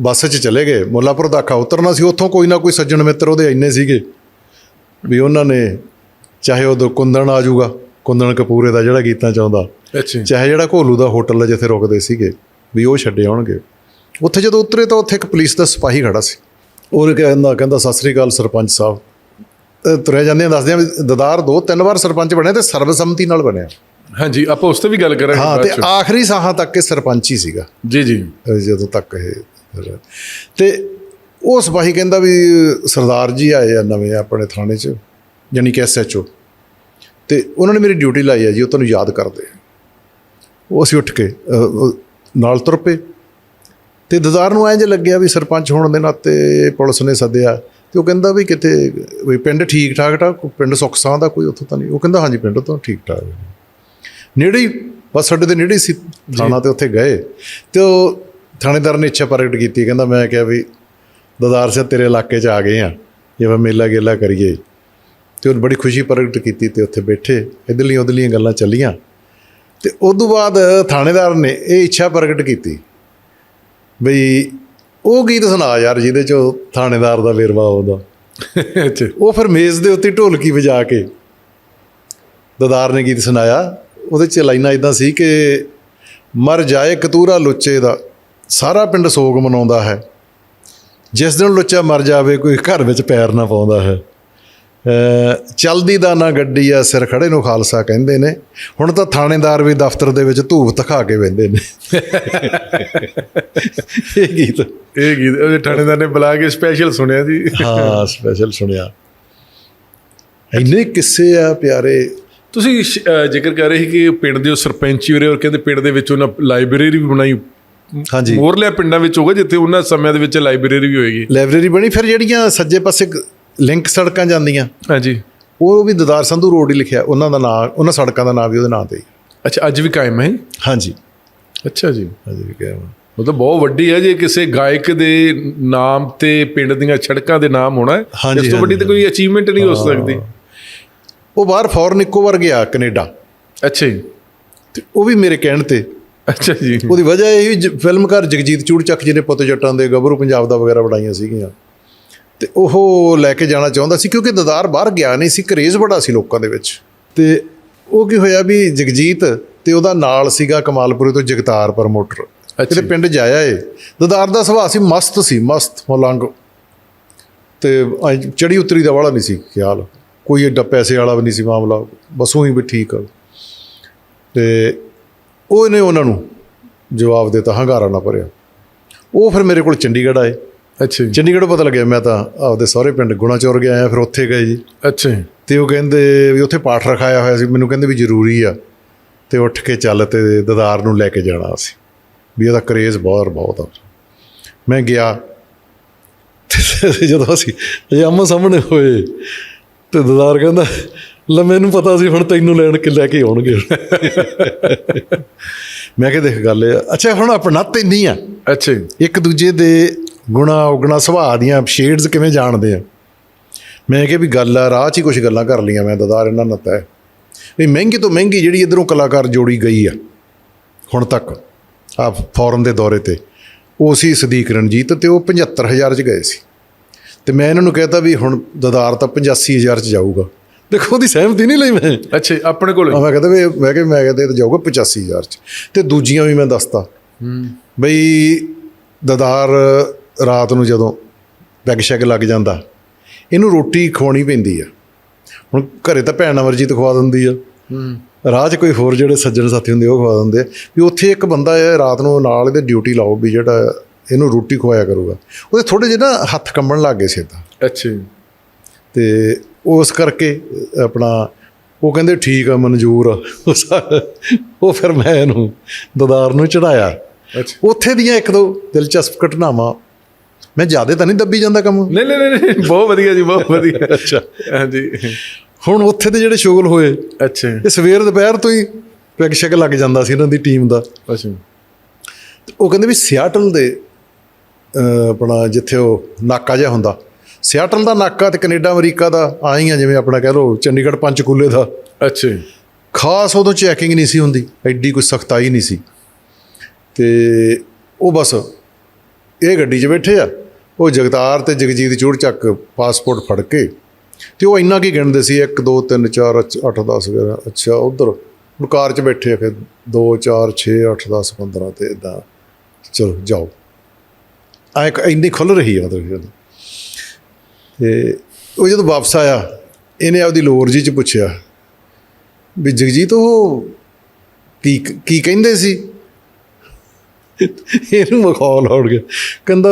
ਬੱਸ 'ਚ ਚਲੇ ਗਏ। ਮੁੱਲਾਪੁਰ ਦਾਖਾ ਉਤਰਨਾ ਸੀ। ਉੱਥੋਂ ਕੋਈ ਨਾ ਕੋਈ ਸੱਜਣ ਮਿੱਤਰ ਉਹਦੇ ਇੰਨੇ ਸੀਗੇ ਵੀ ਉਹਨਾਂ ਨੇ ਚਾਹੇ ਉਦੋਂ ਕੁੰਦਨ ਆ ਜਾਊਗਾ ਕੁੰਦਨ ਕਪੂਰੇ ਦਾ ਜਿਹੜਾ ਗੀਤਾਂ ਚ ਆਉਂਦਾ ਅੱਛਾ। ਚਾਹੇ ਜਿਹੜਾ ਘੋਲੂ ਦਾ ਹੋਟਲ ਹੈ ਜਿੱਥੇ ਰੁਕਦੇ ਸੀਗੇ ਵੀ ਉਹ ਛੱਡੇ ਆਉਣਗੇ। ਉੱਥੇ ਜਦੋਂ ਉਤਰੇ ਤਾਂ ਉੱਥੇ ਇੱਕ ਪੁਲਿਸ ਦਾ ਸਿਪਾਹੀ ਖੜਾ ਸੀ। ਉਹ ਕਹਿੰਦਾ ਕਹਿੰਦਾ ਸਤਿ ਸ੍ਰੀ ਅਕਾਲ ਸਰਪੰਚ ਸਾਹਿਬ। ਤੁਰੇ ਜਾਂਦੇ ਦੱਸਦੇ ਆ ਦਦਾਰ ਦੋ ਤਿੰਨ ਵਾਰ ਸਰਪੰਚ ਬਣਿਆ ਤੇ ਸਰਬਸੰਮਤੀ ਨਾਲ ਬਣਿਆ। ਹਾਂਜੀ ਆਪਾਂ ਉਸ ਤੇ ਵੀ ਗੱਲ ਕਰਾਂਗੇ ਹਾਂ ਤੇ। ਆਖਰੀ ਸਾਹਾਂ ਤੱਕ ਇਹ ਸਰਪੰਚ ਹੀ ਸੀਗਾ। ਜੀ ਜੀ। ਜਦੋਂ ਤੱਕ ਇਹ ਤੇ ਉਹ ਸਿਪਾਹੀ ਕਹਿੰਦਾ ਵੀ ਸਰਦਾਰ ਜੀ ਆਏ ਆ ਨਵੇਂ ਆਪਣੇ ਥਾਣੇ 'ਚ ਯਾਨੀ ਕਿ ਐਸਐਚਓ ਤੇ ਉਹਨਾਂ ਨੇ ਮੇਰੀ ਡਿਊਟੀ ਲਾਈ ਹੈ ਜੀ ਉਹ ਤੁਹਾਨੂੰ ਯਾਦ ਕਰਦੇ ਆ। ਉਹ ਅਸੀਂ ਉੱਠ ਕੇ ਨਾਲ ਤੁਰ ਪਏ। ਤੇ ਦਦਾਰ ਨੂੰ ਐਂ ਜੇ ਲੱਗਿਆ ਵੀ ਸਰਪੰਚ ਹੋਣ ਦੇ ਨਾਤੇ ਪੁਲਿਸ ਨੇ ਸੱਦਿਆ ਤੇ ਉਹ ਕਹਿੰਦਾ ਵੀ ਕਿਤੇ ਵੀ ਪਿੰਡ ਠੀਕ ਠਾਕ ਠਾਕ ਪਿੰਡ ਸੁੱਖ ਸਾਂ ਦਾ ਕੋਈ ਉੱਥੋਂ ਤਾਂ ਨਹੀਂ। ਉਹ ਕਹਿੰਦਾ ਹਾਂਜੀ ਪਿੰਡ ਤੋਂ ਠੀਕ ਠਾਕ ਨੇੜੇ ਹੀ ਬਸ ਸਾਡੇ ਦੇ ਨੇੜੇ ਸੀ ਥਾਣਾ ਤੇ ਉੱਥੇ ਗਏ। ਤੇ ਉਹ ਥਾਣੇਦਾਰ ਨੇ ਇੱਛਾ ਪ੍ਰਗਟ ਕੀਤੀ ਕਹਿੰਦਾ ਮੈਂ ਕਿਹਾ ਵੀ ਦਦਾਰ ਸਿੰਘ ਤੇਰੇ ਇਲਾਕੇ 'ਚ ਆ ਗਏ ਆ ਜਿਵੇਂ ਮੇਲਾ ਗੇਲਾ ਕਰੀਏ। ਤੇ ਉਹ ਬੜੀ ਖੁਸ਼ੀ ਪ੍ਰਗਟ ਕੀਤੀ ਤੇ ਉੱਥੇ ਬੈਠੇ ਇਧਰਲੀਆਂ ਉਧਰਲੀਆਂ ਗੱਲਾਂ ਚੱਲੀਆਂ। ਤੇ ਉਸ ਤੋਂ ਬਾਅਦ ਥਾਣੇਦਾਰ ਨੇ ਇਹ ਇੱਛਾ ਪ੍ਰਗਟ ਕੀਤੀ ਬਈ ਉਹ ਗੀਤ ਸੁਣਾ ਯਾਰ ਜਿਹਦੇ 'ਚ ਥਾਣੇਦਾਰ ਦਾ ਵੇਰਵਾ ਆਉਂਦਾ। ਉਹ ਫਿਰ ਮੇਜ਼ ਦੇ ਉੱਤੇ ਢੋਲਕੀ ਵਜਾ ਕੇ ਦਦਾਰ ਨੇ ਗੀਤ ਸੁਣਾਇਆ। ਉਹਦੇ ਚ ਲਾਈਨਾਂ ਇਦਾਂ ਸੀ ਕਿ ਮਰ ਜਾਏ ਕਤੂਰਾ ਲੁੱਚੇ ਦਾ। ਸਾਰਾ ਪਿੰਡ ਸੋਗ ਮਨਾਉਂਦਾ ਹੈ। ਜਿਸ ਦਿਨ ਲੁੱਚਾ ਮਰ ਜਾਵੇ ਕੋਈ ਘਰ ਵਿੱਚ ਪੈਰ ਨਾ ਪਾਉਂਦਾ ਹੈ। ਚਲਦੀ ਦਾ ਨਾ ਗੱਡੀ ਆ ਸਿਰ ਖੜੇ ਨੂੰ ਖਾਲਸਾ ਕਹਿੰਦੇ ਨੇ। ਹੁਣ ਤਾਂ ਥਾਣੇਦਾਰ ਵੀ ਦਫ਼ਤਰ ਦੇ ਵਿੱਚ ਧੂਪ ਦਿਖਾ ਕੇ ਬਹਿੰਦੇ ਨੇ। ਇਹ ਗੀਤ। ਇਹ ਗੀਤ ਉਹ ਥਾਣੇਦਾਰ ਨੇ ਬੁਲਾ ਕੇ ਸਪੈਸ਼ਲ ਸੁਣਿਆ ਜੀ। ਹਾਂ ਸਪੈਸ਼ਲ ਸੁਣਿਆ। ਇੰਨੇ ਕਿੱਸੇ ਆ ਪਿਆਰੇ। ਤੁਸੀਂ ਜ਼ਿਕਰ ਕਰ ਰਹੇ ਸੀ ਕਿ ਪਿੰਡ ਦੇ ਸਰਪੰਚੀ ਉਰੇ ਔਰ ਕਹਿੰਦੇ ਪਿੰਡ ਦੇ ਵਿੱਚ ਉਹਨਾਂ ਲਾਇਬ੍ਰੇਰੀ ਵੀ ਬਣਾਈ ਹਾਂਜੀ। ਮੋਰਲੇ ਪਿੰਡਾਂ ਵਿੱਚ ਹੋਗਾ ਜਿੱਥੇ ਉਹਨਾਂ ਸਮਿਆਂ ਦੇ ਵਿੱਚ ਲਾਇਬ੍ਰੇਰੀ ਵੀ ਹੋਏਗੀ। ਲਾਇਬ੍ਰੇਰੀ ਬਣੀ ਫਿਰ ਜਿਹੜੀਆਂ ਸੱਜੇ ਪਾਸੇ ਲਿੰਕ ਸੜਕਾਂ ਜਾਂਦੀਆਂ ਹਾਂਜੀ। ਉਹ ਵੀ ਦਦਾਰ ਸੰਧੂ ਰੋਡ ਹੀ ਲਿਖਿਆ ਉਹਨਾਂ ਦਾ ਨਾਂ ਉਹਨਾਂ ਸੜਕਾਂ ਦਾ ਨਾਂ ਵੀ ਉਹਦੇ ਨਾਂ ਤੇ ਹੀ। ਅੱਛਾ ਅੱਜ ਵੀ ਕਾਇਮ ਹੈ ਹਾਂਜੀ। ਅੱਛਾ ਜੀ। ਹਾਂਜੀ ਵੀ ਕਿਹਾ ਮਤਲਬ ਬਹੁਤ ਵੱਡੀ ਹੈ ਜੇ ਕਿਸੇ ਗਾਇਕ ਦੇ ਨਾਮ ਤੇ ਪਿੰਡ ਦੀਆਂ ਸੜਕਾਂ ਦੇ ਨਾਮ ਹੋਣਾ ਹੈ ਇਸ ਤੋਂ ਵੱਡੀ ਤਾਂ ਕੋਈ ਅਚੀਵਮੈਂਟ ਨਹੀਂ ਹੋ ਸਕਦੀ। ਉਹ ਬਾਹਰ ਫੋਰਨ ਇੱਕੋ ਵਾਰ ਗਿਆ ਕੈਨੇਡਾ। ਅੱਛਾ ਜੀ। ਤੇ ਉਹ ਵੀ ਮੇਰੇ ਕਹਿਣ ਤੇ ਅੱਛਾ ਜੀ। ਉਹਦੀ ਵਜ੍ਹਾ ਇਹ ਵੀ ਜ- ਫਿਲਮਕਾਰ ਜਗਜੀਤ ਚੂੜਚੱਕ ਜੀ ਨੇ ਪੁੱਤ ਜੱਟਾਂ ਦੇ ਗੱਭਰੂ ਪੰਜਾਬ ਦਾ ਵਗੈਰਾ ਬਣਾਈਆਂ ਸੀਗੀਆਂ। ਤੇ ਉਹ ਲੈ ਕੇ ਜਾਣਾ ਚਾਹੁੰਦਾ ਸੀ ਕਿਉਂਕਿ ਦਦਾਰ ਬਾਹਰ ਗਿਆ ਨਹੀਂ ਸੀ ਕਰੇਜ਼ ਬੜਾ ਸੀ ਲੋਕਾਂ ਦੇ ਵਿੱਚ। ਤੇ ਉਹ ਕੀ ਹੋਇਆ ਵੀ ਜਗਜੀਤ ਤੇ ਉਹਦਾ ਨਾਲ ਸੀਗਾ ਕਮਾਲਪੁਰੇ ਤੋਂ ਜਗਤਾਰ ਪ੍ਰਮੋਟਰ। ਇਹਦੇ ਪਿੰਡ ਜਾਇਆ ਏ। ਦਦਾਰ ਦਾ ਸੁਭਾਅ ਸੀ ਮਸਤ ਸੀ ਮਸਤ ਮਲੰਗ। ਤੇ ਚੜੀ ਉਤਰੀ ਦਾ ਵਾਲਾ ਨਹੀਂ ਸੀ ਖਿਆਲ। ਕੋਈ ਏਡਾ ਪੈਸੇ ਵਾਲਾ ਵੀ ਨਹੀਂ ਸੀ ਮਾਮਲਾ। ਬਸ ਉਹੀ ਵੀ ਠੀਕ ਆ। ਤੇ ਉਹ ਇਹਨੇ ਉਹਨਾਂ ਨੂੰ ਜਵਾਬ ਦਿੱਤਾ ਹੰਗਾਰਾ ਨਾ ਭਰਿਆ। ਉਹ ਫਿਰ ਮੇਰੇ ਕੋਲ ਚੰਡੀਗੜ੍ਹ ਆਏ। ਅੱਛਾ ਜੀ। ਚੰਡੀਗੜ੍ਹ ਪਤਾ ਲੱਗਿਆ ਮੈਂ ਤਾਂ ਆਪਦੇ ਸਹੁਰੇ ਪਿੰਡ ਗੁਣਾਚੌਰ ਗਿਆ ਆਇਆ ਫਿਰ ਉੱਥੇ ਗਏ ਜੀ। ਅੱਛਾ ਜੀ। ਤੇ ਉਹ ਕਹਿੰਦੇ ਵੀ ਉੱਥੇ ਪਾਠ ਰਖਾਇਆ ਹੋਇਆ ਸੀ। ਮੈਨੂੰ ਕਹਿੰਦੇ ਵੀ ਜ਼ਰੂਰੀ ਆ। ਤੇ ਉੱਠ ਕੇ ਚੱਲ ਤੇ ਦਦਾਰ ਨੂੰ ਲੈ ਕੇ ਜਾਣਾ ਸੀ। ਵੀ ਇਹਦਾ ਕਰੇਜ਼ ਬਹੁਤ ਬਹੁਤ ਆ। ਮੈਂ ਗਿਆ। ਜਦੋਂ ਅਸੀਂ ਅਜੇ ਆਮੋ ਸਾਹਮਣੇ ਹੋਏ ਤੇ ਦਦਾਰ ਕਹਿੰਦਾ ਲੈ ਮੈਨੂੰ ਪਤਾ ਸੀ ਹੁਣ ਤੈਨੂੰ ਲੈਣ ਕੇ ਲੈ ਕੇ ਆਉਣਗੇ। ਮੈਂ ਕਿਹਾ ਦੇਖ ਗੱਲ ਇਹ। ਅੱਛਾ ਹੁਣ ਆਪਣਾ ਤੇ ਨਹੀਂ ਆ। ਅੱਛਾ ਇੱਕ ਦੂਜੇ ਦੇ ਗੁਣਾ ਉਗਣਾ ਸੁਭਾਅ ਦੀਆਂ ਸ਼ੇਡਸ ਕਿਵੇਂ ਜਾਣਦੇ ਆ? ਮੈਂ ਕਿਹਾ ਵੀ ਗੱਲ ਆ ਰਾਹ 'ਚ ਹੀ ਕੁਝ ਗੱਲਾਂ ਕਰ ਲੀਆਂ ਮੈਂ ਦਦਾਰ ਇਹਨਾਂ ਨਾਲ ਤੈ। ਵੀ ਮਹਿੰਗੀ ਤੋਂ ਮਹਿੰਗੀ ਜਿਹੜੀ ਇਧਰੋਂ ਕਲਾਕਾਰ ਜੋੜੀ ਗਈ ਆ ਹੁਣ ਤੱਕ ਆ ਫੋਰਨ ਦੇ ਦੌਰੇ ਤੇ ਉਹ ਸੀ ਸਦੀਕ ਰਣਜੀਤ ਤੇ ਉਹ 75000 'ਚ ਗਏ ਸੀ। ਤੇ ਮੈਂ ਇਹਨਾਂ ਨੂੰ ਕਹਿਤਾ ਵੀ ਹੁਣ ਦਦਾਰ ਤਾਂ 85000 'ਚ ਜਾਊਗਾ। ਦੇਖੋ ਉਹਦੀ ਸਹਿਮਤੀ ਨਹੀਂ ਲਈ ਮੈਂ। ਅੱਛਾ ਆਪਣੇ ਕੋਲ ਮੈਂ ਕਹਿੰਦਾ ਵੀ ਮੈਂ ਕਿਹਾ ਮੈਂ ਕਹਿੰਦਾ ਇਹ ਤਾਂ ਜਾਊਗਾ 85000 ਚ। ਤੇ ਦੂਜੀਆਂ ਵੀ ਮੈਂ ਦੱਸਤਾ। ਬਈ ਦਦਾਰ ਰਾਤ ਨੂੰ ਜਦੋਂ ਪੈਗ ਸ਼ੈਗ ਲੱਗ ਜਾਂਦਾ ਇਹਨੂੰ ਰੋਟੀ ਖਵਾਉਣੀ ਪੈਂਦੀ ਆ। ਹੁਣ ਘਰੇ ਤਾਂ ਭੈਣ ਅਮਰਜੀਤ ਖਵਾ ਦਿੰਦੀ ਆ। ਰਾਹ 'ਚ ਕੋਈ ਹੋਰ ਜਿਹੜੇ ਸੱਜਣ ਸਾਥੀ ਹੁੰਦੇ ਉਹ ਖਵਾ ਦਿੰਦੇ ਆ। ਵੀ ਉੱਥੇ ਇੱਕ ਬੰਦਾ ਹੈ ਰਾਤ ਨੂੰ ਨਾਲ ਇਹਦੇ ਡਿਊਟੀ ਲਾਓ ਵੀ ਜਿਹੜਾ ਇਹਨੂੰ ਰੋਟੀ ਖਵਾਇਆ ਕਰੂਗਾ। ਉਹਦੇ ਥੋੜੇ ਜਿਹੇ ਨਾ ਹੱਥ ਕੰਬਣ ਲੱਗ ਗਏ ਸੀ ਏਦਾਂ। ਅੱਛਾ ਤੇ ਉਸ ਕਰਕੇ ਆਪਣਾ ਉਹ ਕਹਿੰਦੇ ਠੀਕ ਆ ਮਨਜ਼ੂਰ ਉਹ ਫਿਰ ਮੈਂ ਇਹਨੂੰ ਦਦਾਰ ਨੂੰ ਚੜਾਇਆ। ਅੱਛਾ। ਉੱਥੇ ਦੀਆਂ ਇੱਕ ਦੋ ਦਿਲਚਸਪ ਘਟਨਾਵਾਂ ਮੈਂ ਜ਼ਿਆਦਾ ਤਾਂ ਨਹੀਂ ਦੱਬੀ ਜਾਂਦਾ ਕੰਮ। ਨਹੀਂ ਨਹੀਂ ਨਹੀਂ, ਬਹੁਤ ਵਧੀਆ ਜੀ ਬਹੁਤ ਵਧੀਆ। ਅੱਛਾ। ਹਾਂਜੀ। ਹੁਣ ਉੱਥੇ ਦੇ ਜਿਹੜੇ ਸ਼ੁਗਲ ਹੋਏ ਅੱਛਾ। ਇਹ ਸਵੇਰ ਦੁਪਹਿਰ ਤੋਂ ਹੀ ਪੈਗ ਸ਼ੈਗ ਲੱਗ ਜਾਂਦਾ ਸੀ ਇਹਨਾਂ ਦੀ ਟੀਮ ਦਾ। ਅੱਛਾ। ਉਹ ਕਹਿੰਦੇ ਵੀ ਸਿਆਟਲ ਦੇ ਆਪਣਾ ਜਿੱਥੇ ਉਹ ਨਾਕਾ ਜਿਹਾ ਹੁੰਦਾ ਸਿਆਟਲ ਦਾ ਨਾਕਾ ਤੇ ਕੈਨੇਡਾ ਅਮਰੀਕਾ ਦਾ ਆਈ ਆ ਜਿਵੇਂ ਆਪਣਾ ਕਹਿ ਲਓ ਚੰਡੀਗੜ੍ਹ ਪੰਚਕੂਲੇ ਦਾ। ਅੱਛਾ ਖਾਸ ਉਦੋਂ ਚੈਕਿੰਗ ਨਹੀਂ ਸੀ ਹੁੰਦੀ ਐਡੀ ਕੋਈ ਸਖਤਾਈ ਨਹੀਂ ਸੀ। ਤੇ ਉਹ ਬਸ ਇਹ ਗੱਡੀ 'ਚ ਬੈਠੇ ਆ ਉਹ ਜਗਤਾਰ ਤੇ ਜਗਜੀਤ ਚੂੜ ਚੱਕ ਪਾਸਪੋਰਟ ਫੜ ਕੇ ਤੇ ਉਹ ਇੰਨਾ ਕੀ ਗਿਣਦੇ ਸੀ 1 2 3 4 8 10 11 ਅੱਛਾ ਉਧਰ ਕਾਰ 'ਚ ਬੈਠੇ ਆ ਫਿਰ 2 4 6 8 10 15 ਤੇ ਇਦਾਂ ਚਲੋ ਜਾਓ। ਆ ਇੱਕ ਇੰਨੀ ਖੁੱਲ ਰਹੀ ਆ ਮਤਲਬ। ਤੇ ਉਹ ਜਦੋਂ ਵਾਪਸ ਆਇਆ, ਇਹਨੇ ਆਪਦੀ ਲੋਰ ਜੀ ਚ ਪੁੱਛਿਆ ਵੀ ਜਗਜੀਤ, ਉਹ ਕੀ ਕੀ ਕਹਿੰਦੇ ਸੀ? ਇਹਨੂੰ ਮਖੌਲ ਹੋ ਗਿਆ। ਕਹਿੰਦਾ,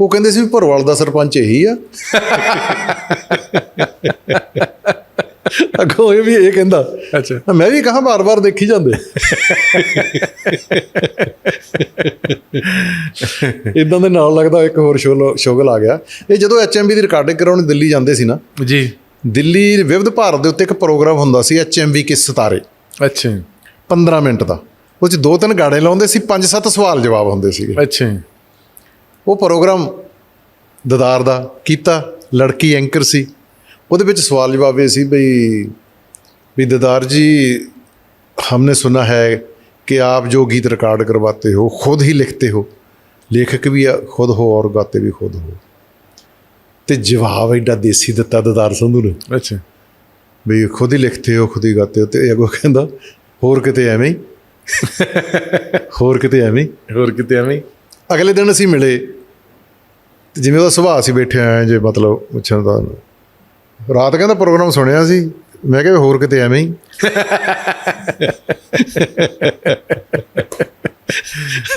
ਉਹ ਕਹਿੰਦੇ ਸੀ ਵੀ ਭਰਵਾਲ ਦਾ ਸਰਪੰਚ ਇਹੀ ਆ। ਅੱਗੋਂ ਇਹ ਵੀ ਇਹ ਕਹਿੰਦਾ ਅੱਛਾ। ਮੈਂ ਵੀ ਕਹਾਂ ਬਾਰ-ਬਾਰ ਦੇਖੀ ਜਾਂਦੇ। ਇਦਾਂ ਦੇ ਨਾਲ ਲੱਗਦਾ ਇੱਕ ਹੋਰ ਸ਼ੋਗਲ ਆ ਗਿਆ। ਇਹ ਜਦੋਂ ਐਚਐਮਬੀ ਦੀ ਰਿਕਾਰਡਿੰਗ ਕਰਾਉਣ ਦਿੱਲੀ ਜਾਂਦੇ ਸੀ ਨਾ ਜੀ। ਦਿੱਲੀ ਵਿਵਧ ਭਾਰਤ ਦੇ ਉੱਤੇ ਇੱਕ ਪ੍ਰੋਗਰਾਮ ਹੁੰਦਾ ਸੀ ਐਚਐਮਬੀ ਕਿਸ ਸਿਤਾਰੇ। ਅੱਛਾ। 15 ਮਿੰਟ ਦਾ। ਉਹ ਚ ਦੋ ਤਿੰਨ ਗਾਣੇ ਲਾਉਂਦੇ ਸੀ ਪੰਜ ਸੱਤ ਸਵਾਲ ਜਵਾਬ ਹੁੰਦੇ ਸੀਗੇ। ਅੱਛਾ। ਉਹ ਪ੍ਰੋਗਰਾਮ ਦਦਾਰ ਦਾ ਕੀਤਾ ਲੜਕੀ ਐਂਕਰ ਸੀ। ਉਹਦੇ ਵਿੱਚ ਸਵਾਲ ਜਵਾਬ ਇਹ ਸੀ ਬਈ ਵੀ ददार जी हमने सुना है कि आप जो गीत रिकॉर्ड करवाते हो खुद ही लिखते हो लेखक भी खुद हो और गाते भी खुद हो ਤੇ ਜਵਾਬ ਐਡਾ ਦੇਸੀ ਦਿੱਤਾ ਦਦਾਰ ਸੰਧੂ ਨੇ ਅੱਛਾ ਵੀ ਖੁਦ ਹੀ ਲਿਖਤੇ ਹੋ ਖੁਦ ਹੀ ਗਾਤੇ ਹੋ ਤੇ ਇਹ ਅੱਗੋਂ ਕਹਿੰਦਾ ਹੋਰ ਕਿਤੇ ਐਵੇਂ ਹੀ ਹੋਰ ਕਿਤੇ ਐਵੇਂ ਹੀ ਹੋਰ ਕਿਤੇ ਐਵੇਂ ਹੀ? ਅਗਲੇ ਦਿਨ ਅਸੀਂ ਮਿਲੇ ਤੇ ਜਿਵੇਂ ਉਹਦਾ ਸੁਭਾਅ ਸੀ ਬੈਠੇ ਆਏ ਜੇ ਮਤਲਬ ਪੁੱਛਣ ਦਾ ਰਾਤ ਕਹਿੰਦਾ ਪ੍ਰੋਗਰਾਮ ਸੁਣਿਆ ਸੀ। ਮੈਂ ਕਿਹਾ ਹੋਰ ਕਿਤੇ ਐਵੇਂ ਹੀ।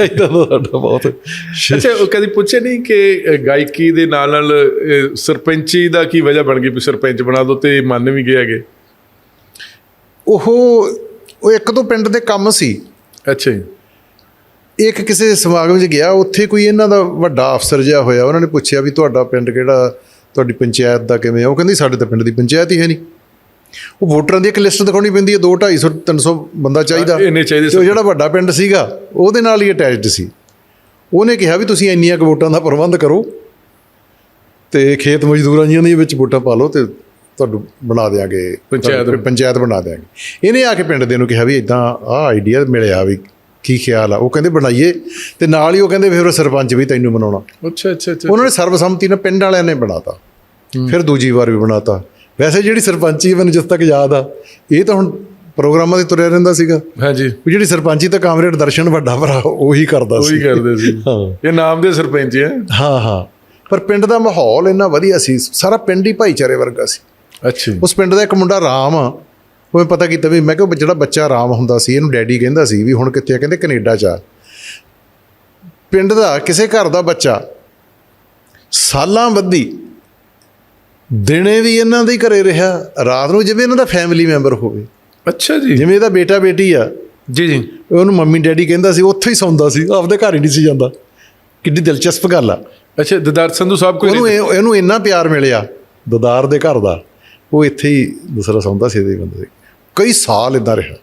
ਇਦਾਂ ਦਾ ਸਾਡਾ ਬਹੁਤ ਅੱਛਾ ਉਹ ਕਦੀ ਪੁੱਛੇ ਨਹੀਂ ਕਿ ਗਾਇਕੀ ਦੇ ਨਾਲ ਨਾਲ ਸਰਪੰਚੀ ਦਾ ਕੀ ਵਜ੍ਹਾ ਬਣ ਗਈ ਵੀ ਸਰਪੰਚ ਬਣਾ ਦੋ ਤੇ ਮੰਨ ਵੀ ਗਏ ਹੈਗੇ? ਉਹ ਉਹ ਇੱਕ ਦੋ ਪਿੰਡ ਦੇ ਕੰਮ ਸੀ। ਅੱਛਾ ਜੀ। ਇੱਕ ਕਿਸੇ ਸਮਾਗਮ 'ਚ ਗਿਆ ਉੱਥੇ ਕੋਈ ਇਹਨਾਂ ਦਾ ਵੱਡਾ ਅਫਸਰ ਜਿਹਾ ਹੋਇਆ ਉਹਨਾਂ ਨੇ ਪੁੱਛਿਆ ਵੀ ਤੁਹਾਡਾ ਪਿੰਡ ਕਿਹੜਾ ਤੁਹਾਡੀ ਪੰਚਾਇਤ ਦਾ ਕਿਵੇਂ ਆ? ਉਹ ਕਹਿੰਦੀ ਸਾਡੇ ਤਾਂ ਪਿੰਡ ਦੀ ਪੰਚਾਇਤ ਹੀ ਹੈ ਨਹੀਂ। ਉਹ ਵੋਟਰਾਂ ਦੀ ਇੱਕ ਲਿਸਟ ਦਿਖਾਉਣੀ ਪੈਂਦੀ ਹੈ 2 250 300 ਬੰਦਾ ਚਾਹੀਦਾ। ਇੰਨੇ ਚਾਹੀਦੇ ਤੇ ਉਹ ਜਿਹੜਾ ਵੱਡਾ ਪਿੰਡ ਸੀਗਾ ਉਹਦੇ ਨਾਲ ਹੀ ਅਟੈਚਡ ਸੀ। ਉਹਨੇ ਕਿਹਾ ਵੀ ਤੁਸੀਂ ਇੰਨੀਆਂ ਕੁ ਵੋਟਾਂ ਦਾ ਪ੍ਰਬੰਧ ਕਰੋ ਤੇ ਖੇਤ ਮਜ਼ਦੂਰਾਂ ਜੀਆਂ ਦੇ ਵਿੱਚ ਵੋਟਾਂ ਪਾ ਲਓ ਤੇ ਤੁਹਾਨੂੰ ਬਣਾ ਦਿਆਂਗੇ। ਪੰਚਾਇਤ। ਪੰਚਾਇਤ ਬਣਾ ਦਿਆਂਗੇ। ਇਹਨੇ ਆ ਕੇ ਪਿੰਡ ਦੇ ਨੂੰ ਕਿਹਾ ਵੀ ਇਦਾਂ ਆਹ ਆਈਡੀਆ ਮਿਲਿਆ ਵੀ ਕੀ ਖਿਆਲ ਆ? ਉਹ ਕਹਿੰਦੇ ਬਣਾਈਏ ਤੇ ਨਾਲ ਹੀ ਉਹ ਕਹਿੰਦੇ ਫਿਰ ਸਰਪੰਚ ਵੀ ਤੈਨੂੰ ਬਣਾਉਣਾ। ਅੱਛਾ ਅੱਛਾ ਅੱਛਾ ਉਹਨਾਂ ਨੇ ਸਰਬਸੰਮਤੀ ਨਾਲ ਪਿੰਡ ਵਾਲਿਆਂ ਨੇ ਬਣਾਤਾ। ਫਿਰ ਦੂਜੀ ਵਾਰ ਵੀ ਬਣਾਤਾ। ਵੈਸੇ ਜਿਹੜੀ ਸਰਪੰਚੀ ਮੈਨੂੰ ਜਿਸ ਤੱਕ ਯਾਦ ਆ ਇਹ ਤਾਂ ਹੁਣ ਪ੍ਰੋਗਰਾਮਾਂ ਤੇ ਤੁਰਿਆ ਰਹਿੰਦਾ ਸੀਗਾ। ਹਾਂਜੀ। ਉਹ ਜਿਹੜੀ ਸਰਪੰਚੀ ਤਾਂ ਕਾਮਰੇਡ ਦਰਸ਼ਨ ਵੱਡਾ ਭਰਾ ਉਹੀ ਕਰਦਾ ਉਹੀ ਸੀ। ਕਰਦੇ ਸੀ। ਹਾਂ। ਇਹ ਨਾਮ ਦੇ ਸਰਪੰਚ ਹੈ। ਹਾਂ ਹਾਂ। ਪਰ ਪਿੰਡ ਦਾ ਮਾਹੌਲ ਇੰਨਾ ਵਧੀਆ ਸੀ ਸਾਰਾ ਪਿੰਡ ਹੀ ਭਾਈਚਾਰੇ ਵਰਗਾ ਸੀ। ਅੱਛਾ। ਉਸ ਪਿੰਡ ਦਾ ਇੱਕ ਮੁੰਡਾ ਰਾਮ ਆ ਉਹ ਮੈਂ ਪਤਾ ਕੀਤਾ ਵੀ ਮੈਂ ਕਿਹਾ ਜਿਹੜਾ ਬੱਚਾ ਰਾਮ ਹੁੰਦਾ ਸੀ ਇਹਨੂੰ ਡੈਡੀ ਕਹਿੰਦਾ ਸੀ ਵੀ ਹੁਣ ਕਿੱਥੇ ਆ? ਕਹਿੰਦੇ ਕੈਨੇਡਾ 'ਚ ਆ ਪਿੰਡ ਦਾ ਕਿਸੇ ਘਰ ਦਾ ਬੱਚਾ ਸਾਲਾਂ ਬੱਧੀ ਦਿਨੇ ਵੀ ਇਹਨਾਂ ਦੇ ਘਰੇ ਰਿਹਾ ਰਾਤ ਨੂੰ ਜਿਵੇਂ ਇਹਨਾਂ ਦਾ ਫੈਮਿਲੀ ਮੈਂਬਰ ਹੋਵੇ। ਅੱਛਾ ਜੀ। ਜਿਵੇਂ ਇਹਦਾ ਬੇਟਾ ਬੇਟੀ ਆ ਜੀ ਜੀ। ਉਹਨੂੰ ਮੰਮੀ ਡੈਡੀ ਕਹਿੰਦਾ ਸੀ ਉੱਥੇ ਹੀ ਸੌਂਦਾ ਸੀ ਆਪਦੇ ਘਰ ਹੀ ਨਹੀਂ ਸੀ ਜਾਂਦਾ। ਕਿੰਨੀ ਦਿਲਚਸਪ ਗੱਲ ਆ। ਅੱਛਾ ਦਦਾਰ ਸੰਧੂ ਸਾਹਿਬ ਕੋਈ ਉਹਨੂੰ ਇਹ- ਇਹਨੂੰ ਇੰਨਾ ਪਿਆਰ ਮਿਲਿਆ ਦਦਾਰ ਦੇ ਘਰ ਦਾ ਉਹ ਇੱਥੇ ਹੀ ਦੂਸਰਾ ਸੌਂਦਾ ਸੀ ਇਹਦੇ ਬੰਦੇ ਕਈ ਸਾਲ ਇਦਾਂ ਰਿਹਾ।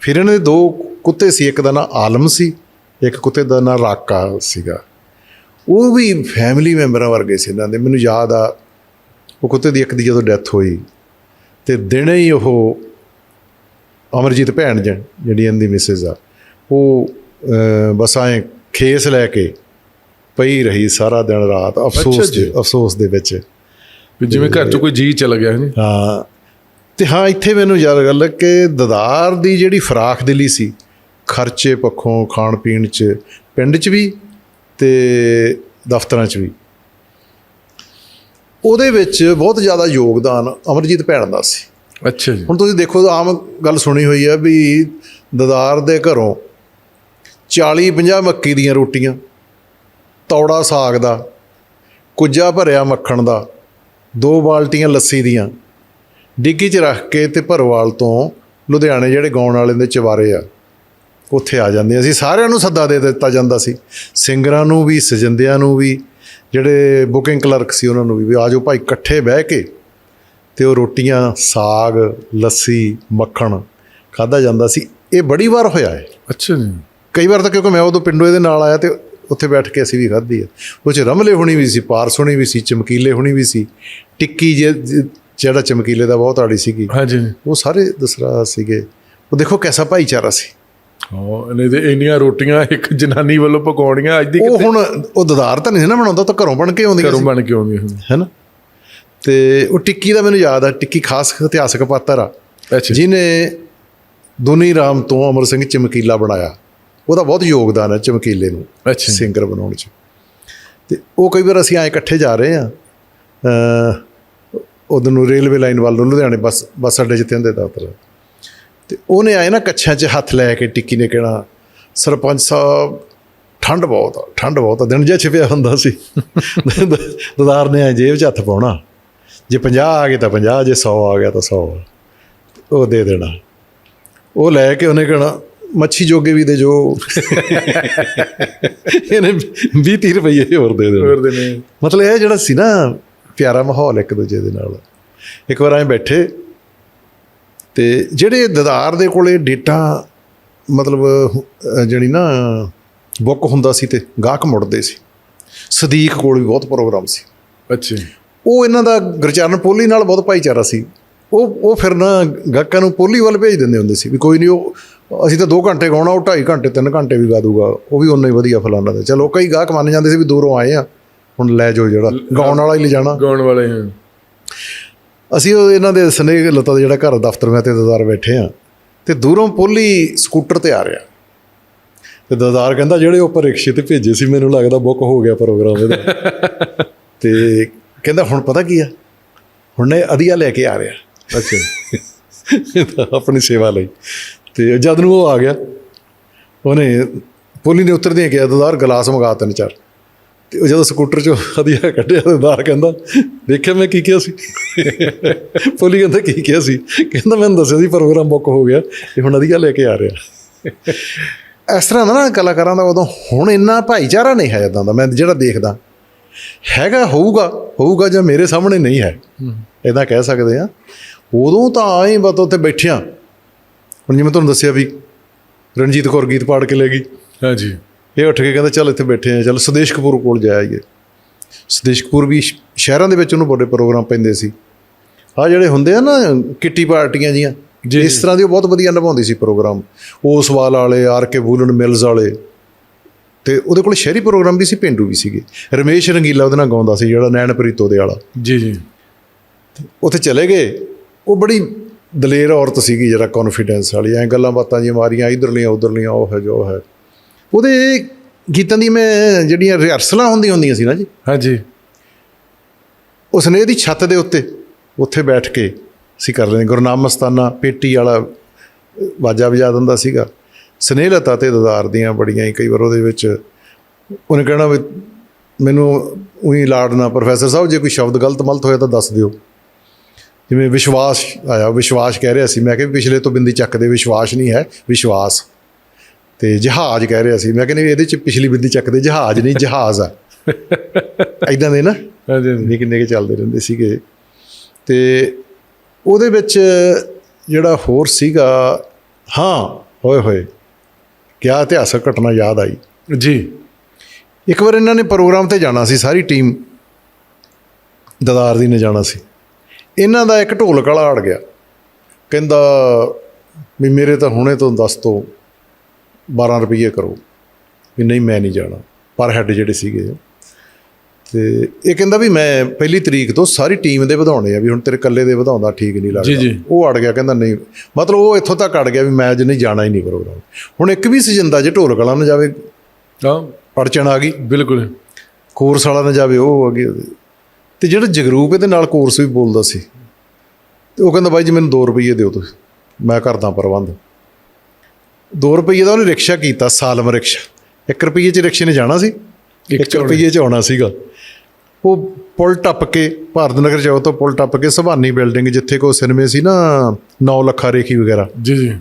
ਫਿਰ ਇਹਨਾਂ ਦੇ ਦੋ ਕੁੱਤੇ ਸੀ ਇੱਕ ਦਾ ਨਾਂ ਆਲਮ ਸੀ ਇੱਕ ਕੁੱਤੇ ਦਾ ਨਾਂ ਰਾਕਾ ਸੀਗਾ। ਉਹ ਵੀ ਫੈਮਿਲੀ ਮੈਂਬਰਾਂ ਵਰਗੇ ਸੀ ਇਹਨਾਂ ਦੇ ਮੈਨੂੰ ਯਾਦ ਆ ਉਹ ਕੁੱਤੇ ਦੀ ਇੱਕ ਦੀ ਜਦੋਂ ਡੈਥ ਹੋਈ ਤੇ ਦਿਨੇ ਹੀ ਉਹ ਅਮਰਜੀਤ ਭੈਣ ਜਿਹੜੀ ਇਹਦੀ ਮਿਸਿਸ ਆ ਉਹ ਬਸ ਐਂ ਖੇਸ ਲੈ ਕੇ ਪਈ ਰਹੀ ਸਾਰਾ ਦਿਨ ਰਾਤ ਅਫਸੋਸ। ਦੇ ਅਫਸੋਸ ਦੇ ਵਿੱਚ। ਜਿਵੇਂ ਘਰ ਚੋਂ ਕੋਈ ਜੀ ਚਲਾ ਗਿਆ ਹੈ ਹਾਂ। ਤੇ ਹਾਂ ਇੱਥੇ ਮੈਨੂੰ ਯਾਦ ਗੱਲ ਹੈ ਕਿ ਦਦਾਰ ਦੀ ਜਿਹੜੀ ਫਰਾਖ ਦਿਲੀ ਸੀ ਖਰਚੇ ਪੱਖੋਂ ਖਾਣ ਪੀਣ ਚ ਪਿੰਡ ਚ ਵੀ ਤੇ ਦਫ਼ਤਰਾਂ ਚ ਵੀ ਉਹਦੇ ਵਿੱਚ ਬਹੁਤ ਜ਼ਿਆਦਾ ਯੋਗਦਾਨ ਅਮਰਜੀਤ ਭੈਣ ਦਾ ਸੀ। ਅੱਛਾ ਜੀ। ਹੁਣ ਤੁਸੀਂ ਦੇਖੋ ਆਮ ਗੱਲ ਸੁਣੀ ਹੋਈ ਹੈ ਵੀ ਦਦਾਰ ਦੇ ਘਰੋਂ 40 50 ਮੱਕੀ ਦੀਆਂ ਰੋਟੀਆਂ ਤੌੜਾ ਸਾਗ ਦਾ ਕੁੱਜਾ ਭਰਿਆ ਮੱਖਣ ਦਾ ਦੋ ਬਾਲਟੀਆਂ ਲੱਸੀ ਦੀਆਂ ਡਿੱਗੀ 'ਚ ਰੱਖ ਕੇ ਤੇ ਭਰਵਾਲ ਤੋਂ ਲੁਧਿਆਣੇ ਜਿਹੜੇ ਗਾਉਣ ਵਾਲੇ ਦੇ ਚਵਾਰੇ ਆ ਉੱਥੇ ਆ ਜਾਂਦੇ ਅਸੀਂ ਸਾਰਿਆਂ ਨੂੰ ਸੱਦਾ ਦੇ ਦਿੱਤਾ ਜਾਂਦਾ ਸੀ। ਸਿੰਗਰਾਂ ਨੂੰ ਵੀ ਸਜੰਦਿਆਂ ਨੂੰ ਵੀ ਜਿਹੜੇ ਬੁਕਿੰਗ ਕਲਰਕ ਸੀ ਉਹਨਾਂ ਨੂੰ ਵੀ ਆਜੋ ਭਾਈ ਇਕੱਠੇ ਬਹਿ ਕੇ ਤੇ ਉਹ ਰੋਟੀਆਂ ਸਾਗ ਲੱਸੀ ਮੱਖਣ ਖਾਦਾ ਜਾਂਦਾ ਸੀ। ਇਹ ਬੜੀ ਵਾਰ ਹੋਇਆ ਹੈ। ਅੱਛਾ ਜੀ। ਕਈ ਵਾਰ ਤਾਂ ਕਿਉਂਕਿ ਮੈਂ ਉਦੋਂ ਪਿੰਡੋਂ ਇਹਦੇ ਨਾਲ ਆਇਆ ਤੇ ਉੱਥੇ ਬੈਠ ਕੇ ਅਸੀਂ ਵੀ ਖਾਧੀ ਹੈ। ਉਹ ਚ ਰਮਲੇ ਹੋਣੀ ਵੀ ਸੀ ਪਾਰਸ ਹੋਣੀ ਵੀ ਸੀ ਚਮਕੀਲੇ ਹੋਣੀ ਵੀ ਸੀ ਟਿੱਕੀ ਜੇ- ਜਿਹੜਾ ਚਮਕੀਲੇ ਦਾ ਬਹੁਤ ਆੜੀ ਸੀਗੀ ਹਾਂਜੀ ਉਹ ਸਾਰੇ ਦਸਰਾ ਸੀਗੇ। ਉਹ ਦੇਖੋ ਕੈਸਾ ਭਾਈਚਾਰਾ ਸੀ। ਹਾਂ ਨਹੀਂ ਤੇ ਇੰਨੀਆਂ ਰੋਟੀਆਂ ਇੱਕ ਜਨਾਨੀ ਵੱਲੋਂ ਪਕਾਉਣੀਆਂ ਅੱਜ ਦੀ ਉਹ ਹੁਣ ਉਹ ਦਦਾਰ ਤਾਂ ਨਹੀਂ ਨਾ ਬਣਾਉਂਦਾ ਤਾਂ ਘਰੋਂ ਬਣ ਕੇ ਆਉਂਦੀਆਂ ਘਰੋਂ ਬਣ ਕੇ ਆਉਂਦੀਆਂ ਹਨ ਤੇ ਉਹ ਟਿੱਕੀ ਦਾ ਮੈਨੂੰ ਯਾਦ ਆ ਟਿੱਕੀ ਖਾਸ ਇਤਿਹਾਸਕ ਪਾਤਰ ਆ। ਅੱਛਾ। ਜਿਨੇ ਦੁਨੀ ਰਾਮ ਤੋਂ ਅਮਰ ਸਿੰਘ ਚਮਕੀਲਾ ਬਣਾਇਆ। ਉਹਦਾ ਬਹੁਤ ਯੋਗਦਾਨ ਹੈ ਚਮਕੀਲੇ ਨੂੰ ਅੱਛਾ। ਸਿੰਗਰ ਬਣਾਉਣ ਚ। ਤੇ ਉਹ ਕਈ ਵਾਰ ਅਸੀਂ ਆਏ ਇਕੱਠੇ ਜਾ ਰਹੇ ਆ ਉਧਰ ਨੂੰ ਰੇਲਵੇ ਲਾਈਨ ਵੱਲ ਨੂੰ ਲੁਧਿਆਣੇ ਬੱਸ ਬੱਸ ਅੱਡੇ 'ਚ ਤਿੰਦੇ ਦਫ਼ਤਰ ਤੇ ਉਹਨੇ ਆਏ ਨਾ ਕੱਛਾਂ 'ਚ ਹੱਥ ਲੈ ਕੇ ਟਿੱਕੀ ਨੇ ਕਹਿਣਾ ਸਰਪੰਚ ਸਾਹਿਬ ਠੰਡ ਬਹੁਤ ਆ ਠੰਡ ਬਹੁਤ ਆ। ਦਿਨ ਜਿਹਾ ਛਿਪਿਆ ਹੁੰਦਾ ਸੀ। ਦਦਾਰ ਨੇ ਐ ਜੇਬ 'ਚ ਹੱਥ ਪਾਉਣਾ ਜੇ 50 ਆ ਗਏ ਤਾਂ 50 ਜੇ 100 ਆ ਗਿਆ ਤਾਂ 100 ਉਹ ਦੇ ਦੇਣਾ। ਉਹ ਲੈ ਕੇ ਉਹਨੇ ਕਹਿਣਾ ਮੱਛੀ ਜੋਗੇ ਵੀ ਦੇ ਜੋ। ਇਹਨੇ 20 30 ਰੁਪਏ ਹੋਰ ਦੇ ਦੇਣੇ। ਦੇ ਮਤਲਬ ਇਹ ਜਿਹੜਾ ਸੀ ਨਾ ਪਿਆਰਾ ਮਾਹੌਲ ਇੱਕ ਦੂਜੇ ਦੇ ਨਾਲ। ਇੱਕ ਵਾਰ ਐਂ ਬੈਠੇ ਤੇ ਜਿਹੜੇ ਦਦਾਰ ਦੇ ਕੋਲੇ ਡੇਟਾ ਮਤਲਬ ਜਿਹੜੀ ਨਾ ਬੁੱਕ ਹੁੰਦਾ ਸੀ ਤੇ ਗਾਹਕ ਮੁੜਦੇ ਸੀ। ਸਦੀਕ ਕੋਲ ਵੀ ਬਹੁਤ ਪ੍ਰੋਗਰਾਮ ਸੀ। ਅੱਛਾ ਉਹ ਇਹਨਾਂ ਦਾ ਗੁਰਚਰਨ ਪੋਲੀ ਨਾਲ ਬਹੁਤ ਭਾਈਚਾਰਾ ਸੀ। ਉਹ ਉਹ ਫਿਰ ਨਾ ਗਾਹਕਾਂ ਨੂੰ ਪੋਲੀ ਵੱਲ ਭੇਜ ਦਿੰਦੇ ਹੁੰਦੇ ਸੀ ਵੀ ਕੋਈ ਨਹੀਂ ਉਹ ਅਸੀਂ ਤਾਂ 2 ਘੰਟੇ ਗਾਉਣਾ ਉਹ 2.5 ਘੰਟੇ 3 ਘੰਟੇ ਵੀ ਗਾ ਦੂਗਾ ਉਹ ਵੀ ਉਨਾ ਹੀ ਵਧੀਆ ਫਲਾਣਾ ਦਾ। ਚਲੋ ਕਈ ਗਾਹਕ ਮੰਨ ਜਾਂਦੇ ਸੀ ਵੀ ਦੂਰੋਂ ਆਏ ਆ। ਹੁਣ ਲੈ ਜਾਓ ਜਿਹੜਾ। ਗਾਉਣ ਵਾਲਾ ਹੀ ਲੈ ਜਾਣਾ। ਗਾਉਣ ਵਾਲੇ ਹਨ ਅਸੀਂ ਉਹ ਇਹਨਾਂ ਦੇ ਸਨੇਹ ਲਤਾ ਦਾ ਜਿਹੜਾ ਘਰ ਦਫ਼ਤਰ ਮੈਂ ਤੇ ਦਦਾਰ ਬੈਠੇ ਆ ਤੇ ਦੂਰੋਂ ਪੋਲੀ ਸਕੂਟਰ ਤੇ ਆ ਰਿਹਾ। ਤੇ ਦਦਾਰ ਕਹਿੰਦਾ ਜਿਹੜੇ ਉੱਪਰ ਰਿਕਸ਼ੇ ਤੇ ਭੇਜੇ ਸੀ ਮੈਨੂੰ ਲੱਗਦਾ ਬੁੱਕ ਹੋ ਗਿਆ ਪ੍ਰੋਗਰਾਮ ਇਹਦਾ। ਤੇ ਕਹਿੰਦਾ ਹੁਣ ਪਤਾ ਕੀ ਆ? ਹੁਣ ਇਹ ਅਧੀਆ ਲੈ ਕੇ ਆ ਰਿਹਾ। ਅੱਛਾ। ਆਪਣੀ ਸੇਵਾ ਲਈ। ਤੇ ਜਦ ਨੂੰ ਉਹ ਆ ਗਿਆ ਉਹਨੇ ਪੋਲੀ ਨੇ ਉਤਰਦਿਆਂ ਕਿਹਾ ਦਦਾਰ ਗਲਾਸ ਮੰਗਾ ਤਿੰਨ ਚਾਰ ਤੇ ਉਹ ਜਦੋਂ ਸਕੂਟਰ ਚੋਂ ਅਧੀਆ ਕੱਢਿਆ ਦਦਾਰ ਕਹਿੰਦਾ ਦੇਖਿਆ ਮੈਂ ਕੀ ਕਿਹਾ ਸੀ? ਪੋਲੀ ਕਹਿੰਦਾ ਕੀ ਕਿਹਾ ਸੀ? ਕਹਿੰਦਾ ਮੈਨੂੰ ਦੱਸਿਆ ਸੀ ਪ੍ਰੋਗਰਾਮ ਬੁੱਕ ਹੋ ਗਿਆ ਤੇ ਹੁਣ ਅਧੀਆ ਲੈ ਕੇ ਆ ਰਿਹਾ। ਇਸ ਤਰ੍ਹਾਂ ਦਾ ਨਾ ਕਲਾਕਾਰਾਂ ਦਾ ਉਦੋਂ ਹੁਣ ਇੰਨਾ ਭਾਈਚਾਰਾ ਨਹੀਂ ਹੈ ਇਦਾਂ ਦਾ ਮੈਂ ਜਿਹੜਾ ਦੇਖਦਾ। ਹੈਗਾ ਹੋਊਗਾ ਹੋਊਗਾ ਜਾਂ ਮੇਰੇ ਸਾਹਮਣੇ ਨਹੀਂ ਹੈ ਇਦਾਂ ਕਹਿ ਸਕਦੇ ਆ ਉਦੋਂ ਤਾਂ ਆਏ ਬਤ ਉੱਥੇ ਬੈਠਿਆਂ। ਹੁਣ ਜਿਵੇਂ ਤੁਹਾਨੂੰ ਦੱਸਿਆ ਵੀ ਰਣਜੀਤ ਕੌਰ ਗੀਤ ਪਾੜ ਕੇ ਲੈ ਗਈ। ਹਾਂਜੀ। ਇਹ ਉੱਠ ਕੇ ਕਹਿੰਦਾ ਚੱਲ ਇੱਥੇ ਬੈਠੇ ਆ ਚੱਲ ਸੁਦੇਸ਼ ਕਪੂਰ ਕੋਲ ਜਾਈਏ ਸੁਦੇਸ਼ ਕਪੂਰ ਵੀ ਸ਼ਹਿਰਾਂ ਦੇ ਵਿੱਚ ਉਹਨੂੰ ਬੜੇ ਪ੍ਰੋਗਰਾਮ ਪੈਂਦੇ ਸੀ। ਆ ਜਿਹੜੇ ਹੁੰਦੇ ਆ ਨਾ ਕਿੱਟੀ ਪਾਰਟੀਆਂ ਜੀਆਂ ਇਸ ਤਰ੍ਹਾਂ ਦੀ ਉਹ ਬਹੁਤ ਵਧੀਆ ਨਿਭਾਉਂਦੀ ਸੀ ਪ੍ਰੋਗਰਾਮ। ਓਸਵਾਲ ਵਾਲੇ ਆਰ ਕੇ ਬੂਲਨ ਮਿਲਜ਼ ਵਾਲੇ। ਤੇ ਉਹਦੇ ਕੋਲ ਸ਼ਹਿਰੀ ਪ੍ਰੋਗਰਾਮ ਵੀ ਸੀ ਪਿੰਡੂ ਵੀ ਸੀਗੇ। ਰਮੇਸ਼ ਰੰਗੀਲਾ ਉਹਦੇ ਨਾਲ ਗਾਉਂਦਾ ਸੀ ਜਿਹੜਾ ਨੈਣ ਪ੍ਰੀਤੋ ਦੇ ਵਾਲਾ। ਜੀ ਜੀ। ਉੱਥੇ ਚਲੇ ਗਏ। ਉਹ ਬੜੀ ਦਲੇਰ ਔਰਤ ਸੀਗੀ ਜਰਾ ਕੌਨਫੀਡੈਂਸ ਵਾਲੀ। ਐ ਗੱਲਾਂ ਬਾਤਾਂ ਜੀ ਮਾਰੀਆਂ ਇਧਰਲੀਆਂ ਉਧਰਲੀਆਂ ਉਹ ਹੈ ਜੋ ਹੈ। ਉਹਦੇ ਗੀਤਾਂ ਦੀ ਮੈਂ ਜਿਹੜੀਆਂ ਰਿਹਰਸਲਾਂ ਹੁੰਦੀਆਂ ਹੁੰਦੀਆਂ ਸੀ ਨਾ ਜੀ ਹਾਂਜੀ। ਉਸਨੇ ਇਹਦੀ ਛੱਤ ਦੇ ਉੱਤੇ ਉੱਥੇ ਬੈਠ ਕੇ ਅਸੀਂ ਕਰ ਰਹੇ ਗੁਰਨਾਮ ਮਸਤਾਨਾ ਪੇਟੀ ਵਾਲਾ ਵਾਜਾ ਵਜਾ ਦਿੰਦਾ ਸੀਗਾ। ਸਨੇਹਲਤਾ ਤੇ ਦਦਾਰ ਦੀਆਂ ਬੜੀਆਂ ਹੀ ਕਈ ਵਾਰ ਉਹਦੇ ਵਿੱਚ ਉਹਨੇ ਕਹਿਣਾ ਵੀ ਮੈਨੂੰ ਉਹੀ ਲਾੜਨਾ ਪ੍ਰੋਫੈਸਰ ਸਾਹਿਬ ਜੇ ਕੋਈ ਸ਼ਬਦ ਗਲਤ ਮਲਤ ਹੋਇਆ ਤਾਂ ਦੱਸ ਦਿਓ। ਜਿਵੇਂ ਵਿਸ਼ਵਾਸ ਆਇਆ ਵਿਸ਼ਵਾਸ ਕਹਿ ਰਿਹਾ ਸੀ। ਮੈਂ ਕਿਹਾ ਵੀ ਪਿਛਲੇ ਤੋਂ ਬਿੰਦੀ ਚੱਕਦੇ ਵਿਸ਼ਵਾਸ ਨਹੀਂ ਹੈ ਵਿਸ਼ਵਾਸ। ਤੇ ਜਹਾਜ਼ ਕਹਿ ਰਿਹਾ ਸੀ। ਮੈਂ ਕਹਿੰਦਾ ਇਹਦੇ ਚ ਪਿਛਲੀ ਬਿੰਦੀ ਚੱਕਦੇ ਜਹਾਜ਼ ਨਹੀਂ ਜਹਾਜ਼ ਆ। ਐਦਾਂ ਦੇ ਨਾ ਹਾਂਜੀ। ਨਿੱਕੇ ਨਿੱਕੇ ਚੱਲਦੇ ਰਹਿੰਦੇ ਸੀਗੇ। ਤੇ ਉਹਦੇ ਵਿੱਚ ਜਿਹੜਾ ਹੋਰ ਸੀਗਾ ਹਾਂ ਹੋਏ ਹੋਏ ਕਿਆ ਇਤਿਹਾਸਕ ਘਟਨਾ ਯਾਦ ਆਈ। ਜੀ। ਇੱਕ ਵਾਰ ਇਹਨਾਂ ਨੇ ਪ੍ਰੋਗਰਾਮ ਤੇ ਜਾਣਾ ਸੀ ਸਾਰੀ ਟੀਮ ਦਦਾਰ ਦੀ ਨੇ ਜਾਣਾ ਸੀ। ਇਹਨਾਂ ਦਾ ਇੱਕ ਢੋਲਕ ਵਾਲਾ ਅੜ ਗਿਆ। ਕਹਿੰਦਾ ਵੀ ਮੇਰੇ ਤਾਂ ਹੁਣੇ ਤੋਂ ਦੱਸ ਤੋਂ 12 ਰੁਪਏ ਕਰੋ। ਵੀ ਨਹੀਂ ਮੈਂ ਨਹੀਂ ਜਾਣਾ। ਪਰ ਹੈਡ ਜਿਹੜੇ ਸੀਗੇ ਤੇ ਇਹ ਕਹਿੰਦਾ ਵੀ ਮੈਂ ਪਹਿਲੀ ਤਰੀਕ ਤੋਂ ਸਾਰੀ ਟੀਮ ਦੇ ਵਧਾਉਣੇ ਆ ਵੀ ਹੁਣ ਤੇਰੇ ਇਕੱਲੇ ਦੇ ਵਧਾਉਂਦਾ ਠੀਕ ਨਹੀਂ ਲੱਗਦਾ। ਉਹ ਅੜ ਗਿਆ ਕਹਿੰਦਾ ਨਹੀਂ। ਮਤਲਬ ਉਹ ਇੱਥੋਂ ਤੱਕ ਅੜ ਗਿਆ ਵੀ ਮੈਂ ਅੱਜ ਨਹੀਂ ਜਾਣਾ ਹੀ ਨਹੀਂ ਪ੍ਰੋਗਰਾਮ ਹੁਣ ਇੱਕ ਵੀ ਸਜਿੰਦਾ ਜੇ ਢੋਲਕ ਵਾਲਾ ਨਾ ਜਾਵੇ ਹਾਂ। ਅੜਚਣ ਆ ਗਈ। ਬਿਲਕੁਲ। ਕੋਰਸ ਵਾਲਾ ਨਾ ਜਾਵੇ ਉਹ ਅੱਗੇ ਤੇ ਜਿਹੜਾ ਜਗਰੂਪ ਇਹਦੇ ਨਾਲ ਕੋਰਸ ਵੀ ਬੋਲਦਾ ਸੀ। ਤੇ ਉਹ ਕਹਿੰਦਾ ਬਾਈ ਜੀ ਮੈਨੂੰ 2 ਰੁਪਏ ਦਿਓ ਤੁਸੀਂ। ਮੈਂ ਕਰਦਾ ਪ੍ਰਬੰਧ। 2 ਰੁਪਏ ਦਾ ਉਹਨੇ ਰਿਕਸ਼ਾ ਕੀਤਾ ਸਾਲਮ ਰਿਕਸ਼ਾ। 1 ਰੁਪਏ 'ਚ ਰਿਕਸ਼ੇ ਨੇ ਜਾਣਾ ਸੀ ਇੱਕ 1 ਰੁਪਏ 'ਚ ਆਉਣਾ ਸੀਗਾ। ਉਹ ਪੁਲ ਟੱਪ ਕੇ ਭਾਰਤ ਨਗਰ ਜਾਓ ਤੋਂ ਪੁਲ ਟੱਪ ਕੇ ਸਭਾਨੀ ਬਿਲਡਿੰਗ ਜਿੱਥੇ ਕੋ ਸਿਨੇਮੇ ਸੀ ਨਾ 9 ਲੱਖਾ ਰੇਖੀ ਵਗੈਰਾ। ਜੀ ਜੀ।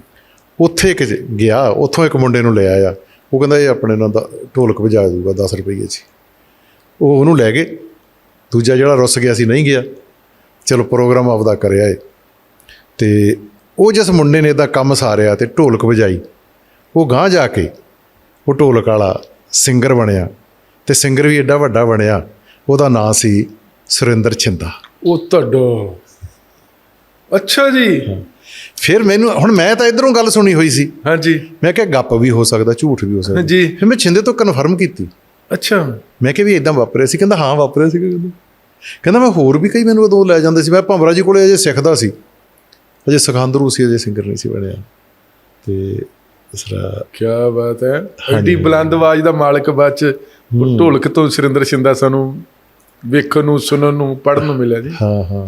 ਉੱਥੇ ਕਿ ਗਿਆ ਉੱਥੋਂ ਇੱਕ ਮੁੰਡੇ ਨੂੰ ਲੈ ਆਇਆ। ਉਹ ਕਹਿੰਦਾ ਇਹ ਆਪਣੇ ਨਾਲ ਦਾ ਢੋਲਕ ਵਜਾ ਦੂਗਾ 10 ਰੁਪਏ 'ਚ। ਉਹ ਉਹਨੂੰ ਲੈ ਗਏ। ਦੂਜਾ ਜਿਹੜਾ ਰੁੱਸ ਗਿਆ ਸੀ ਨਹੀਂ ਗਿਆ। ਚਲੋ ਪ੍ਰੋਗਰਾਮ ਆਪਦਾ ਕਰਿਆ ਏ। ਤੇ ਉਹ ਜਿਸ ਮੁੰਡੇ ਨੇ ਇਹਦਾ ਕੰਮ ਸਾਰਿਆ ਤੇ ਢੋਲਕ ਵਜਾਈ। ਉਹ ਗਾਂ ਜਾ ਕੇ ਉਹ ਢੋਲਕ ਵਾਲਾ ਸਿੰਗਰ ਬਣਿਆ ਤੇ ਸਿੰਗਰ ਵੀ ਐਡਾ ਵੱਡਾ ਬਣਿਆ ਉਹਦਾ ਨਾਂ ਸੀ ਸੁਰਿੰਦਰ ਛਿੰਦਾ। ਉਹ ਤੁਹਾਡਾ। ਅੱਛਾ ਜੀ। ਫਿਰ ਮੈਨੂੰ ਹੁਣ ਮੈਂ ਤਾਂ ਇਧਰੋਂ ਗੱਲ ਸੁਣੀ ਹੋਈ ਸੀ। ਹਾਂਜੀ। ਮੈਂ ਕਿਹਾ ਗੱਪ ਵੀ ਹੋ ਸਕਦਾ ਝੂਠ ਵੀ ਹੋ ਸਕਦਾ। ਹਾਂਜੀ। ਫਿਰ ਮੈਂ ਛਿੰਦੇ ਤੋਂ ਕਨਫਰਮ ਕੀਤੀ। ਅੱਛਾ। ਮੈਂ ਕਿਹਾ ਵੀ ਇਦਾਂ ਵਾਪਰਿਆ ਸੀ ਕਹਿੰਦਾ ਹਾਂ ਵਾਪਰਿਆ ਸੀ। ਕਹਿੰਦਾ ਕਹਿੰਦਾ ਮੈਂ ਹੋਰ ਵੀ ਕਈ ਮੈਨੂੰ ਉਦੋਂ ਲੈ ਜਾਂਦੇ ਸੀ। ਮੈਂ ਭੰਵਰਾ ਜੀ ਕੋਲੇ ਅਜੇ ਸਿੱਖਦਾ ਸੀ। ਅਜੇ ਸਿਖਾਂਦਰੂ ਸੀ ਅਜੇ ਸਿੰਗਰ ਨਹੀਂ ਸੀ ਬਣਿਆ। ਤੇ ਤਰ੍ਹਾਂ ਕੀ ਬਾਤ ਹੈ। ਐਡੀ ਬੁਲੰਦ ਆਵਾਜ਼ ਦਾ ਮਾਲਕ ਬਾਅਦ ਢੋਲਕ ਤੋਂ ਸੁਰਿੰਦਰ ਸ਼ਿੰਦਾ ਸਾਨੂੰ ਵੇਖਣ ਨੂੰ ਸੁਣਨ ਨੂੰ ਪੜ੍ਹਨ ਨੂੰ ਮਿਲਿਆ ਜੀ। ਹਾਂ ਹਾਂ।